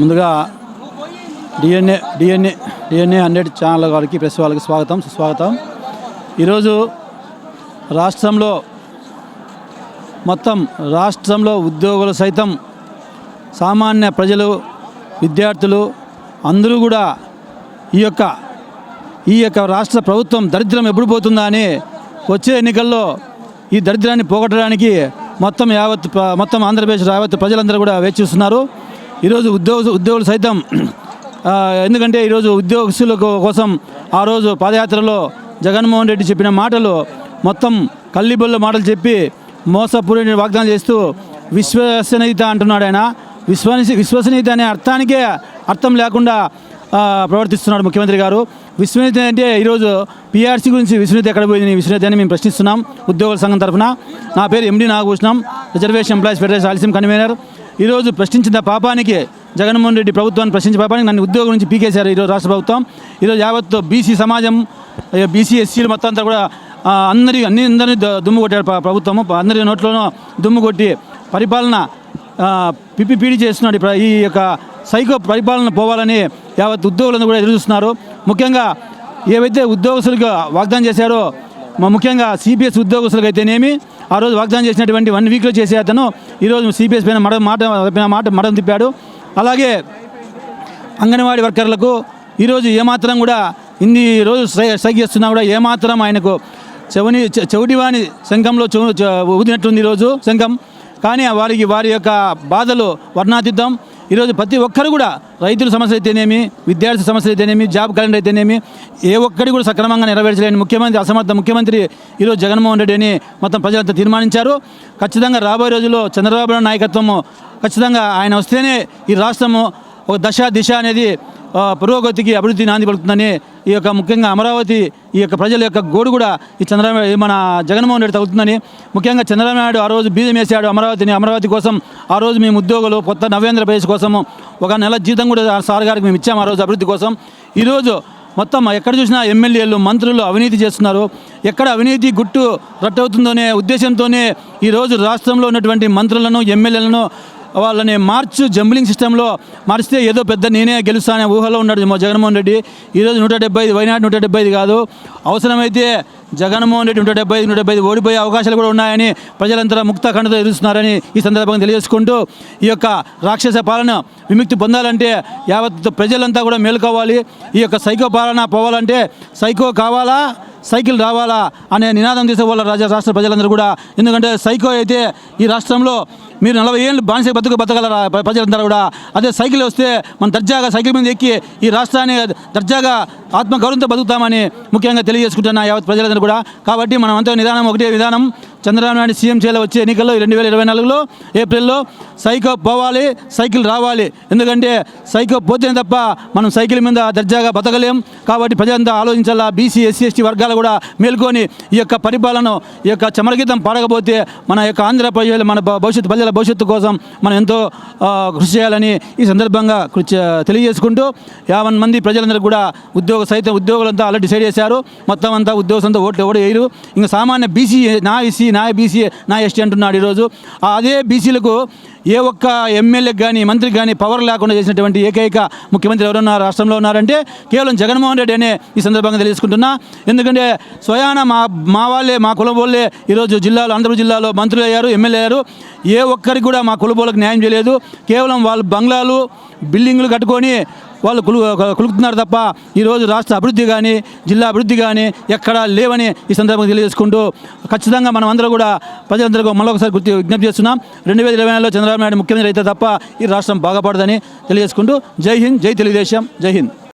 ముందుగా DNA DNA DNA hundred channel వారికి press వాళ్ళకి స్వాగతం సుస్వాగతం. ఈరోజు రాష్ట్రంలో మొత్తం రాష్ట్రంలో ఉద్యోగులు సైతం సామాన్య ప్రజలు విద్యార్థులు అందరూ కూడా ఈ యొక్క ఈ యొక్క రాష్ట్ర ప్రభుత్వం దరిద్రం ఎప్పుడు పోతుందా అని వచ్చే ఎన్నికల్లో ఈ దరిద్రాన్ని పోగొట్టడానికి మొత్తం యావత్ మొత్తం ఆంధ్రప్రదేశ్ యావత్ ప్రజలందరూ కూడా వేచి చూస్తున్నారు. ఈరోజు ఉద్యోగ ఉద్యోగులు సైతం ఎందుకంటే ఈరోజు ఉద్యోగస్తుల కోసం ఆ రోజు పాదయాత్రలో జగన్మోహన్ రెడ్డి చెప్పిన మాటలు మొత్తం కల్లిబొల్ల మాటలు చెప్పి మోసపూరిని వాగ్దానం చేస్తూ విశ్వసనీయత అంటున్నాడు ఆయన. విశ్వస విశ్వసనీయత అనే అర్థానికే అర్థం లేకుండా ప్రవర్తిస్తున్నాడు ముఖ్యమంత్రి గారు. విశ్వనీయత అంటే ఈరోజు పీఆర్సీ గురించి విశ్వనీయత ఎక్కడ పోయింది? విశ్వనీయత అని మేము ప్రశ్నిస్తున్నాం ఉద్యోగుల సంఘం తరఫున. నా పేరు MD Nagabhushanam reservation employees federation ఆలస్యం కన్వీనర్. ఈరోజు ప్రశ్నించిన పాపానికి జగన్మోహన్ రెడ్డి ప్రభుత్వాన్ని ప్రశ్నించిన పాపానికి నన్ను ఉద్యోగం నుంచి పీకేశారు ఈరోజు రాష్ట్ర ప్రభుత్వం. ఈరోజు యావత్ బీసీ సమాజం బీసీ ఎస్సీలు మొత్తం అంతా కూడా అందరి అన్ని అందరినీ దుమ్ము కొట్టారు ప్రభుత్వము. అందరి నోట్లోనూ దుమ్ము కొట్టి పరిపాలన పిపిపీడి పిప్పి పీడి చేస్తున్నాడు ఈ యొక్క సైకో పరిపాలన పోవాలని యావత్ ఉద్యోగులందరూ కూడా ఎదురు చూస్తున్నారు. ముఖ్యంగా ఏవైతే ఉద్యోగస్తులకు వాగ్దానం చేశారో ముఖ్యంగా సిపిఎస్ ఉద్యోగస్తులకు అయితేనేమి ఆ రోజు వాగ్దానం చేసినటువంటి వన్ వీక్లో చేసే అతను ఈరోజు సిపిఎస్ పైన మడ మాట పైన మాట మడం తిప్పాడు. అలాగే అంగన్వాడీ వర్కర్లకు ఈరోజు ఏమాత్రం కూడా ఇన్ని రోజు స్ట్రైక్ చేస్తున్నా కూడా ఏమాత్రం ఆయనకు చెవుని చెవిటివాణి శంఖంలో చెవు ఊదినట్టుంది ఈరోజు శంఖం. కానీ వారికి వారి యొక్క బాధలు వర్ణాతీతం. ఈరోజు ప్రతి ఒక్కరు కూడా రైతుల సమస్య అయితేనేమి విద్యార్థి సమస్యలు అయితేనేమి జాబ్ క్యాలెండర్ అయితేనేమి ఏ ఒక్కడి కూడా సక్రమంగా నెరవేర్చలేని ముఖ్యమంత్రి అసమర్థ ముఖ్యమంత్రి ఈరోజు జగన్మోహన్ రెడ్డి అని మొత్తం ప్రజలంతా తీర్మానించారు. ఖచ్చితంగా రాబోయే రోజుల్లో చంద్రబాబు నాయకత్వము ఖచ్చితంగా ఆయన వస్తేనే ఈ రాష్ట్రము ఒక దశ దిశ అనేది పురోగతికి అభివృద్ధి నాంది పలుకుతుందని ఈ యొక్క ముఖ్యంగా అమరావతి ఈ యొక్క ప్రజల యొక్క గోడు కూడా ఈ చంద్రబాబు మన జగన్మోహన్ రెడ్డి తగ్గుతుందని ముఖ్యంగా చంద్రబాబు నాయుడు ఆ రోజు బీజం వేసాడు అమరావతిని. అమరావతి కోసం ఆ రోజు మేము ఉద్యోగులు కొత్త నవ్యాంధ్రప్రదేశ్ కోసము ఒక నెల జీతం కూడా సార్ గారికి మేము ఇచ్చాము ఆ రోజు అభివృద్ధి కోసం. ఈరోజు మొత్తం ఎక్కడ చూసినా ఎమ్మెల్యేలు మంత్రులు అవినీతి చేస్తున్నారు. ఎక్కడ అవినీతి గుట్టు రట్టవుతుందనే ఉద్దేశంతోనే ఈరోజు రాష్ట్రంలో ఉన్నటువంటి మంత్రులను ఎమ్మెల్యేలను వాళ్ళని మార్చు జంబ్లింగ్ సిస్టంలో మార్చితే ఏదో పెద్ద నేనే గెలుస్తానే ఊహలో ఉన్నాడు జగన్మోహన్ రెడ్డి. ఈరోజు నూట డెబ్బై ఐదు వైనాడు నూట డెబ్బై ఐదు కాదు. అవసరమైతే జగన్మోహన్ రెడ్డి నూట డెబ్బై ఐదు నూట డెబ్బై ఐదు ఓడిపోయే అవకాశాలు కూడా ఉన్నాయని ప్రజలంతా ముక్త ఖండతో ఎదురుస్తున్నారని ఈ సందర్భంగా తెలియజేసుకుంటూ ఈ యొక్క రాక్షస పాలన విముక్తి పొందాలంటే యావత్ ప్రజలంతా కూడా మేలుకోవాలి. ఈ యొక్క సైకో పాలన పోవాలంటే సైకో కావాలా సైకిల్ రావాలా అనే నినాదం తీసుకోవాలి రాజా రాష్ట్ర ప్రజలందరూ కూడా. ఎందుకంటే సైకో అయితే ఈ రాష్ట్రంలో మీరు నలభై ఏళ్ళు బానిస బతుకు బతకగలరా? ప్రజలందరూ కూడా. అదే సైకిల్ వస్తే మనం దర్జాగా సైకిల్ మీద ఎక్కి ఈ రాష్ట్రాన్ని దర్జాగా ఆత్మగౌరవంతో బతుకుతామని ముఖ్యంగా తెలియజేసుకుంటున్నా యావత్ ప్రజలందరూ కూడా. కాబట్టి మనం అంతా నిదానం ఒకటే విధానం. చంద్రబాబు నాయుడు సీఎం చేయాలి వచ్చే ఎన్నికల్లో రెండు వేల ఇరవై నాలుగులో ఏప్రిల్లో సైకో పోవాలి సైకిల్ రావాలి. ఎందుకంటే సైకో పోతేనే తప్ప మనం సైకిల్ మీద దర్జాగా బతకలేం. కాబట్టి ప్రజలంతా ఆలోచించాలా? బీసీ ఎస్సీ ఎస్టీ వర్గాలు కూడా మేల్కొని ఈ యొక్క పరిపాలన ఈ యొక్క చమరగీతం పాడకపోతే మన యొక్క ఆంధ్ర ప్రజలు మన భవిష్యత్ ప్రజలు ప్రజల భవిష్యత్తు కోసం మనం ఎంతో కృషి చేయాలని ఈ సందర్భంగా తెలియజేసుకుంటూ యావన్ మంది ప్రజలందరూ కూడా ఉద్యోగ సైతం ఉద్యోగులంతా ఆల్రెడీ డిసైడ్ చేశారు. మొత్తం అంతా ఉద్యోగంతో ఓట్లు ఎవడు వేయరు. ఇంకా సామాన్య బీసీ నా ఎస్సీ నా బీసీ నా ఎస్టీ అంటున్నాడు ఈరోజు. అదే బీసీలకు ఏ ఒక్క ఎమ్మెల్యేకి కానీ మంత్రికి కానీ పవర్ లేకుండా చేసినటువంటి ఏకైక ముఖ్యమంత్రి ఎవరున్నా రాష్ట్రంలో ఉన్నారంటే కేవలం జగన్మోహన్ రెడ్డి అనే ఈ సందర్భంగా తెలుసుకుంటున్నా ఎందుకంటే స్వయాన మా మా వాళ్ళే మా కులం వాళ్ళే ఈరోజు జిల్లాలో ఆంధ్రప్రదేశ్ జిల్లాలో మంత్రులు అయ్యారు ఎమ్మెల్యే అయ్యారు. ఏ ఒక్కరికి కూడా మా కులబోలకు న్యాయం చేయలేదు. కేవలం వాళ్ళు బంగ్లాలు బిల్డింగ్లు కట్టుకొని వాళ్ళు కులు కులుకుతున్నారు తప్ప ఈరోజు రాష్ట్ర అభివృద్ధి కానీ జిల్లా అభివృద్ధి కానీ ఎక్కడా లేవని ఈ సందర్భంగా తెలియజేసుకుంటూ ఖచ్చితంగా మనం అందరూ కూడా ప్రజలందరికీ మళ్ళొకసారి గుర్తు విజ్ఞప్తి చేస్తున్నాం. రెండు వేల ఇరవై నాలుగులో చంద్రబాబు నాయుడు ముఖ్యమంత్రి అయితే తప్ప ఈ రాష్ట్రం బాగుపడదని తెలియజేసుకుంటూ జై హింద్ జై తెలుగుదేశం జై హింద్.